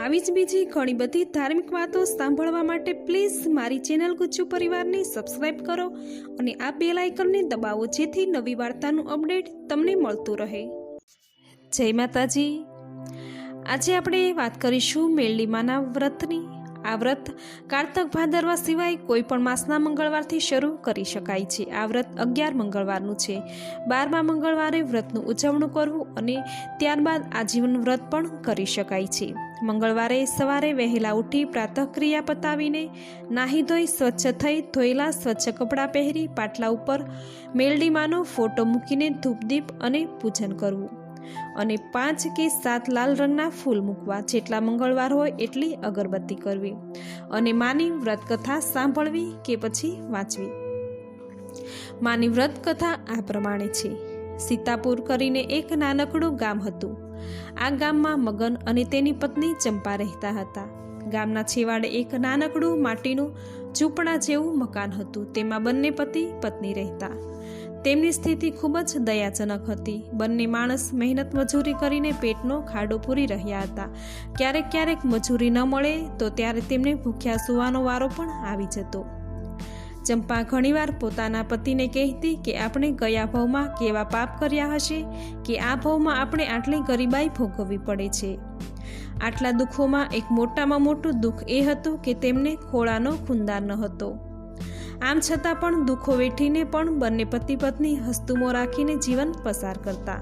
આવી જ બીજી ઘણી બધી ધાર્મિક વાતો સાંભળવા માટે પ્લીઝ મારી ચેનલ ગુજ્જુ પરિવારને સબસ્ક્રાઇબ કરો અને આ બેલ આઇકનને દબાવો જેથી નવી વાર્તાનું અપડેટ તમને મળતું રહે. જય માતાજી. આજે આપણે વાત કરીશું મેલડીમાના વ્રતની. આ વ્રત કારતક ભાદરવા સિવાય કોઈ પણ માસના મંગળવારથી શરૂ કરી શકાય છે. આ વ્રત અગિયાર મંગળવારનું છે. બારમા મંગળવારે વ્રતનું ઉજવણું કરવું અને ત્યારબાદ આજીવન વ્રત પણ કરી શકાય છે. મંગળવારે સવારે વહેલા ઉઠી પ્રાતઃક્રિયા પતાવીને નાહી ધોઈ સ્વચ્છ થઈ ધોયેલા સ્વચ્છ કપડાં પહેરી પાટલા ઉપર મેલડીમાનો ફોટો મૂકીને ધૂપદીપ અને પૂજન કરવું. અને પાંચ કે સાત લાલ રંગના ફૂલ મૂકવા જેટલા મંગળવાર હોય એટલી અગરબત્તી કરવી અને માની વ્રત કથા સાંભળવી કે પછી વાંચવી. માની વ્રત કથા આ પ્રમાણે છે. સીતાપુર કરીને એક નાનકડું ગામ હતું. આ ગામમાં મગન અને તેની પત્ની ચંપા રહેતા હતા. ગામના છેવાડે એક નાનકડું માટીનું ઝૂંપડા જેવું મકાન હતું. તેમાં બંને પતિ, પત્ની રહેતા. તેમની સ્થિતિ ખૂબ જ દયાજનક હતી. બંને માણસ મહેનત મજૂરી કરીને પેટનો ખાડો પૂરી રહ્યા હતા. ક્યારેક ક્યારેક મજૂરી ન મળે તો ત્યારે તેમને ભૂખ્યા સુવાનો વારો પણ આવી જતો. ચંપા ઘણીવાર પોતાના પતિને કહેતી કે, આપણે કયા ભાવમાં કેવા પાપ કર્યા હશે કે આ ભાવમાં આપણે આટલી ગરીબાઈ ભોગવવી પડે છે? આટલા દુઃખોમાં એક મોટામાં મોટું દુઃખ એ હતું કે તેમને ખોળાનો ખૂંદાર ન હતો. આમ છતાં પણ દુઃખો વેઠીને પણ બંને પતિ પત્ની હસ્તુમો રાખીને જીવન પસાર કરતા.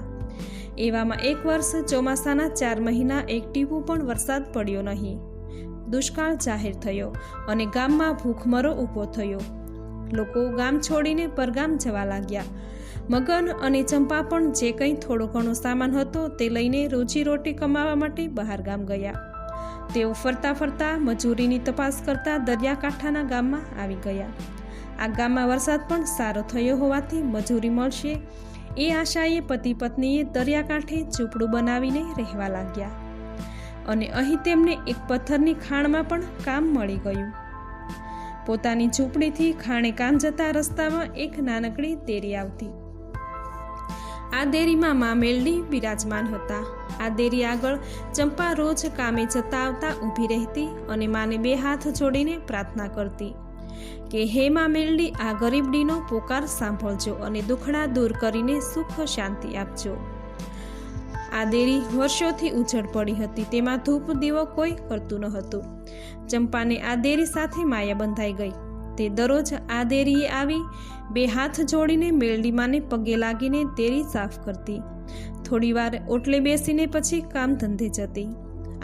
એવામાં એક વર્ષ, ચોમાસાના ચાર મહિના એક ટીપું પણ વરસાદ પડ્યો નહીં. દુષ્કાળ જાહેર થયો અને ગામમાં ભૂખમરો ઊભો થયો. લોકો ગામ છોડીને પરગામ જવા લાગ્યા. મગન અને ચંપા પણ જે કંઈ થોડો ઘણો સામાન હતો તે લઈને રોજીરોટી કમાવા માટે બહાર ગામ ગયા. તેઓ ફરતા ફરતા મજૂરીની તપાસ કરતા દરિયાકાંઠાના ગામમાં આવી ગયા. આ ગામમાં વરસાદ પણ સારો થયો હોવાથી મજૂરી મળશે. એ આશાએ પતિ પત્નીએ દરિયાકાંઠે ઝૂંપડું બનાવીને રહેવા લાગ્યા. અને અહીં તેમને એક પથ્થરની ખાણમાં પણ કામ મળી ગયું. પોતાની ઝૂંપડીથી ખાણે કામ જતા રસ્તામાં એક નાનકડી દેરી આવતી. આ દેરીમાં મા મેલડી બિરાજમાન હતા. આ દેરી આગળ ચંપા રોજ કામે જતા આવતા ઊભી રહેતી અને માને બે હાથ જોડીને પ્રાર્થના કરતી. કે હે માં આ ગરીબડીનો પોકાર સાંભળજો અને દુખડા દૂર કરીને સુખ શાંતિ આપજો. આ દેરી વર્ષોથી ઉજળ પડી હતી, તેમાં ધૂપ દીવો કોઈ કરતું ન હતું. ચંપાને આ દેરી સાથે માયા બંધાઈ ગઈ. તે દરરોજ આ દેરીએ આવી, બે હાથ જોડીને મેલડીમાને પગે લાગીને દેરી સાફ કરતી. થોડીવાર ઓટલે બેસીને પછી કામ ધંધે જતી.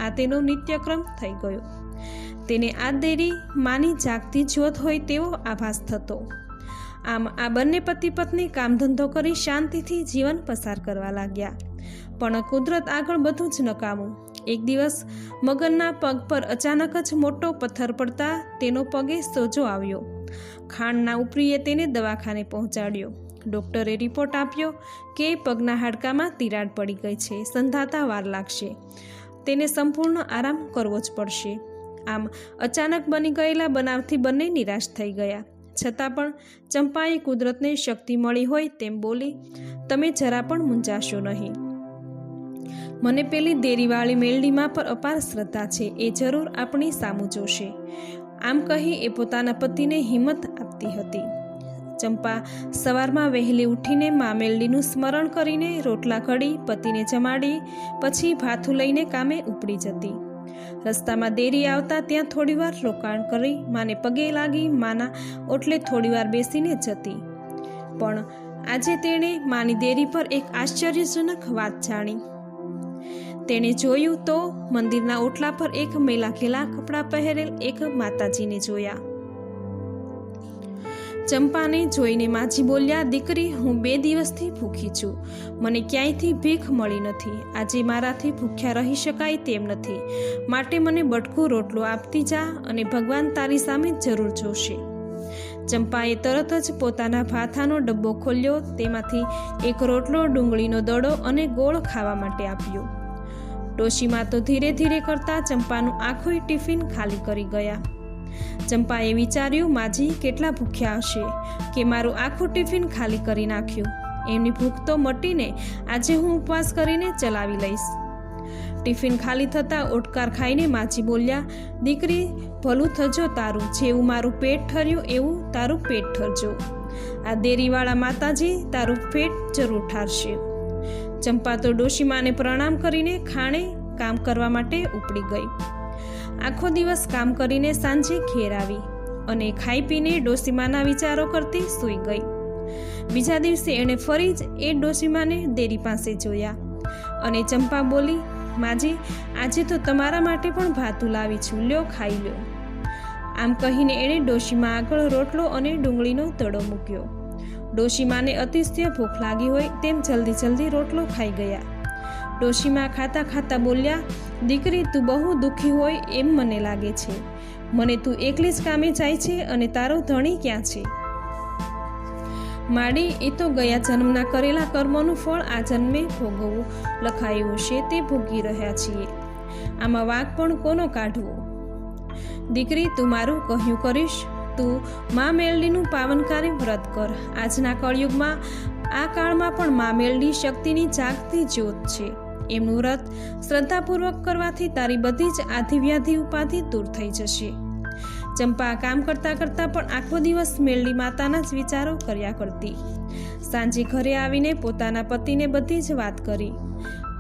આ તેનો નિત્યક્રમ થઈ ગયો. તેને આ દેરી માની જાગતી જ્યોત હોય તેવો આભાસ થતો. આમ આ બંને પતિ પત્ની કામ ધંધો કરી શાંતિથી જીવન પસાર કરવા લાગ્યા. પણ કુદરત આગળ બધું જ નકામું. એક દિવસ મગનના પગ પર અચાનક જ મોટો પથ્થર પડતા તેનો પગે સોજો આવ્યો. ખાંડના ઉપરીએ તેને દવાખાને પહોંચાડ્યો. ડૉક્ટરે રિપોર્ટ આપ્યો કે પગના હાડકામાં તિરાડ પડી ગઈ છે, સંધાતા વાર લાગશે. તેને સંપૂર્ણ આરામ કરવો જ પડશે. આમ અચાનક બની ગયેલા બનાવથી બંને નિરાશ થઈ ગયા. છતાં પણ ચંપાએ કુદરતને શક્તિ મળી હોય તેમ બોલી, તમે જરા પણ મૂંઝાશો નહીં. મને પેલી દેરીવાળી મેલડીમાં પર અપાર શ્રદ્ધા છે. એ જરૂર આપણી સામું જોશે. આમ કહી એ પોતાના પતિને હિંમત આપતી હતી. ચંપા સવારમાં વહેલી ઉઠીને મા મેલડીનું સ્મરણ કરીને રોટલા કડી પતિને જમાડી, પછી ભાથું લઈને કામે ઉપડી જતી. રસ્તામાં દેરી આવતા ત્યાં થોડીવાર રોકાણ કરી માને પગે લાગી માના ઓટલે થોડીવાર બેસીને જતી. પણ આજે તેણે માની દેરી પર એક આશ્ચર્યજનક વાત જાણી. તેણે જોયું તો મંદિરના ઓટલા પર એક મેલાખેલા કપડાં પહેરેલ એક માતાજીને જોયા. ચંપાને જોઈને માજી બોલ્યા, દીકરી, હું બે દિવસથી ભૂખી છું. મને ક્યાંયથી ભીખ મળી નથી. આજે મારાથી ભૂખ્યા રહી શકાય તેમ નથી. માટે મને બટકું રોટલો આપતી જા અને ભગવાન તારી સામે જરૂર જોશે. ચંપાએ તરત જ પોતાના ભાથાનો ડબ્બો ખોલ્યો, તેમાંથી એક રોટલો, ડુંગળીનો દડો અને ગોળ ખાવા માટે આપ્યો. ડોશીમાં તો ધીરે ધીરે કરતા ચંપાનું આખું ટિફિન ખાલી કરી ગયા. ચંપાએ વિચાર્યું, માજી, કેટલા ભૂખ્યા હશે કે મારું આખું ટિફિન ખાલી કરી નાખ્યું? એમની ભૂખ તો મટીને આજે હું ઉપવાસ કરીને ચલાવી લઈશ. ટિફિન ખાલી થતાં ઓટકાર ખાઈને માજી બોલ્યા, દીકરી, ભલું થજો તારું, જેવું મારું પેટ ઠર્યું, એવું તારું પેટ ઠરજો. આ દેરીવાળા માતાજી તારું પેટ જરૂર ઠારશે. ચંપા તો ડોશીમાને પ્રણામ કરીને ખાણે કામ કરવા માટે ઉપડી ગઈ. આખો દિવસ કામ કરીને સાંજે ઘેર આવી અને ખાઈ પીને ડોસીમાના વિચારો કરતી સૂઈ ગઈ. બીજા દિવસે એણે ફરી જ એ ડોસીમાને દેરી પાસે જોયા અને ચંપા બોલી, માજી, આજે તો તમારા માટે પણ ભાતું લાવી છું, લ્યો, ખાઈ લ્યો. આમ કહીને એણે ડોશીમાં આગળ રોટલો અને ડુંગળીનો તળો મૂક્યો. ડોશીમાને અતિશય ભૂખ લાગી હોય તેમ જલ્દી જલ્દી રોટલો ખાઈ ગયા. ડોશીમાં ખાતા ખાતા બોલ્યા દીકરી, તું બહુ દુઃખી હોય એમ મને લાગે છે. મને તું એકલી જ કામે જાય છે અને તારો ધણી ક્યાં છે? માડી, એ તો ગયા જન્મના કરેલા કર્મોનું ફળ આ જન્મે ભોગવવું. લખાયું છે તે ભોગી રહ્યા છીએ. આમાં વાક પણ કોનો કાઢવો? દીકરી, તું મારું કહ્યું કરીશ. તું મા મેલડીનું પાવનકારી વ્રત કર. આજના કળયુગમાં આ કાળમાં પણ મા મેલડી શક્તિની જાગતી જ્યોત છે. એમનું વ્રત શ્રદ્ધાપૂર્વક કરવાથી તારી બધી જ આધિવ્યાધિ ઉપાધિ દૂર થઈ જશે. ચંપા કામ કરતાં કરતાં પણ આખો દિવસ મેલડી માતાના જ વિચારો કર્યા કરતી. સાંજે ઘરે આવીને પોતાના પતિને બધી જ વાત કરી.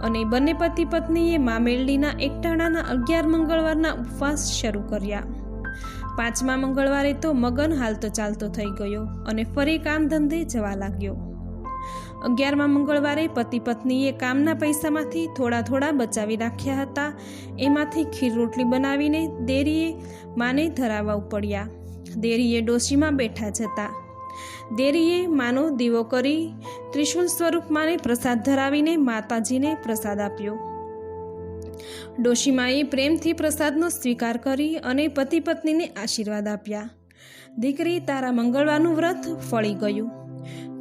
અને બંને પતિ પત્નીએ મા મેલડીના એકટાણાના અગિયાર મંગળવારના ઉપવાસ શરૂ કર્યા. પાંચમા મંગળવારે તો મગન હાલતો ચાલતો થઈ ગયો અને ફરી કામ ધંધે જવા લાગ્યો. અગિયારમા મંગળવારે પતિ પત્નીએ કામના પૈસામાંથી થોડા થોડા બચાવી રાખ્યા હતા. એમાંથી ખીર રોટલી બનાવીને દેરીએ માને ધરાવવા પડ્યા દેરીએ ડોશીમાં બેઠા જતા. દેરીએ માનો દીવો કરી ત્રિશુલ સ્વરૂપ માને પ્રસાદ ધરાવીને માતાજીને પ્રસાદ આપ્યો. ડોશીમાએ પ્રેમથી પ્રસાદનો સ્વીકાર કરી અને પતિ પત્નીને આશીર્વાદ આપ્યા. દીકરી તારા મંગળવારનું વ્રત ફળી ગયું.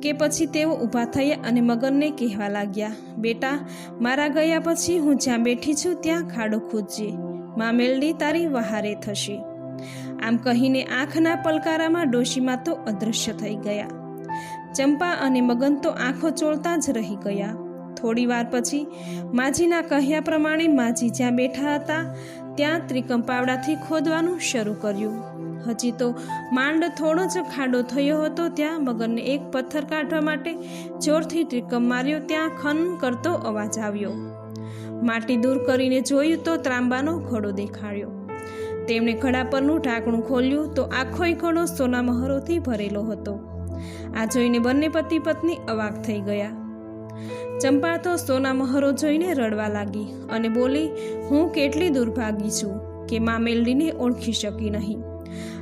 કે પછી તેઓ ઊભા થયા અને મગનને કહેવા લાગ્યા, બેટા, મારા ગયા પછી હું જ્યાં બેઠી છું ત્યાં ખાડો ખૂદજે મા મેલડી તારી વહારે થશે. આમ કહીને આંખના પલકારામાં ડોશીમાં તો અદૃશ્ય થઈ ગયા. ચંપા અને મગન તો આંખો ચોળતા જ રહી ગયા. થોડી વાર પછી માજીના કહ્યા પ્રમાણે માજી જ્યાં બેઠા હતા, ત્યાં ત્રિકંપાવડાથી ખોદવાનું શરૂ કર્યું. હજી તો માંડ થોડો જ ખાડો થયો હતો ત્યાં મગનને એક પથ્થર કાઢવા માટે જોરથી ત્રિકમ માર્યો, ત્યાં ખન કરતો અવાજ આવ્યો. માટી દૂર કરીને જોયું તો ત્રાંબાનો ઘડો દેખાડ્યો. તેમણે ઘડા પરનું ઢાંકણું ખોલ્યું તો આખોય ઘડો સોના મહરોથી ભરેલો હતો. આ જોઈને બંને પતિ પત્ની અવાક થઈ ગયા. ચંપા તો સોના મહરો જોઈને રડવા લાગી અને બોલી, હું કેટલી દુર્ભાગી છું કે મા મેલડીને ઓળખી શકી નહીં.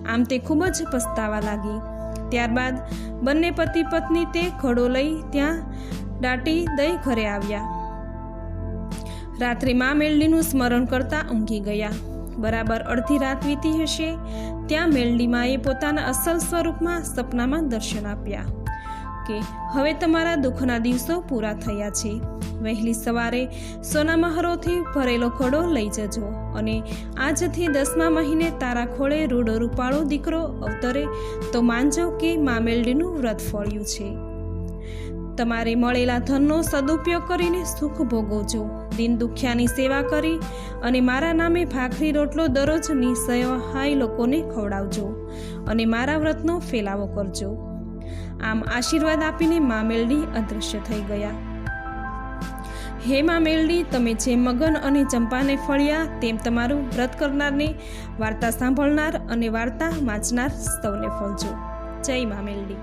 આમ તે ખૂબ જ પસ્તાવા લાગી. ત્યારબાદ બંને પતિ પત્ની તે ઘડો લઈ ત્યાં દાટી દઈ ઘરે આવ્યા. રાત્રે મા મેલડીનું સ્મરણ કરતા ઊંઘી ગયા. બરાબર અડધી રાત વીતી હશે, ત્યાં મેલડીમાએ પોતાના અસલ સ્વરૂપમાં સપનામાં દર્શન આપ્યા. કે હવે તમારા દુઃખના દિવસો પૂરા થયા છે. વહેલી સવારે સોના મહરોથી ભરેલો ખોડો લઈ જજો અને આજથી દસમા મહિને તારા ખોળે રૂડો રૂપાળો દીકરો અવતરે તો માનજો કે મામેલડીનું વ્રત ફળ્યું છે. તમારે મળેલા ધનનો સદુપયોગ કરીને સુખ ભોગવજો. દિન દુખ્યાની સેવા કરી અને મારા નામે ભાખરી રોટલો દરરોજ નિસહાય લોકોને ખવડાવજો અને મારા વ્રતનો ફેલાવો કરજો. આમ આશીર્વાદ આપીને મા મેલડી અદૃશ્ય થઈ ગયા. હે મા મેલડી, તમે જે મગન અને ચંપાને ફળ્યા તેમ તમારું વ્રત કરનારને વાર્તા સાંભળનાર અને વાર્તા વાંચનાર સૌને ફળજો. જય મા મેલડી.